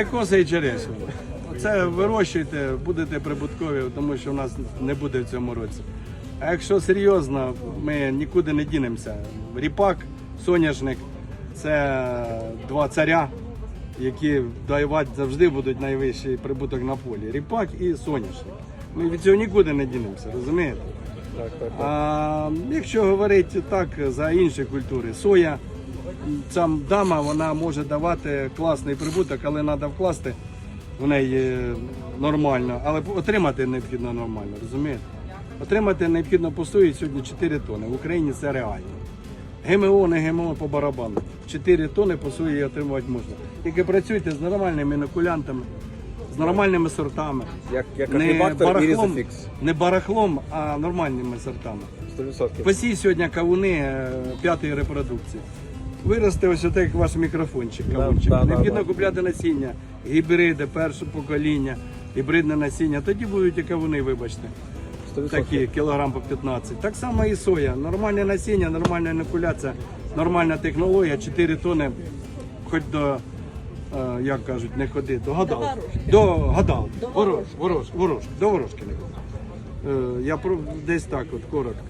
абрикоси і черешні. Це вирощуйте, будете прибуткові, тому що в нас не буде в цьому році. А якщо серйозно, ми нікуди не дінемося. Ріпак, соняшник це два царя, які давати завжди будуть найвищий прибуток на полі. Ріпак і соняшник. Ми від цього нікуди не дінемося, розумієте? Так, так. А якщо говорити так за інші культури, соя, сам дама вона може давати класний прибуток, але треба вкласти в неї нормально, але отримати необхідно нормально, розумієте? Отримати необхідно по сьогодні 4 тони. В Україні це реально. ГМО, не ГМО по барабану. 4 тони по сої отримувати можна. Тільки працюйте з нормальними інокулянтами, з нормальними сортами. Як, як Не барахлом, не барахлом, а нормальними сортами. 100%. Посій сьогодні кавуни е, п'ятої репродукції. Виросте ось отак як ваш мікрофончик. Кавунчик. да, да, Необхідно да. купляти насіння, гібриди, перше покоління, гібридне насіння. Тоді будуть і кавуни, вибачте. 100%. Такі кілограм по 15. Так само і соя. Нормальне насіння, нормальна інокуляція, нормальна технологія, 4 тони, хоч до, е, як кажуть, не ходи, до гадалки. До гадалки. Ворож, ворож, ворож, до ворожки не ходи. Е, Я про десь так, от коротко.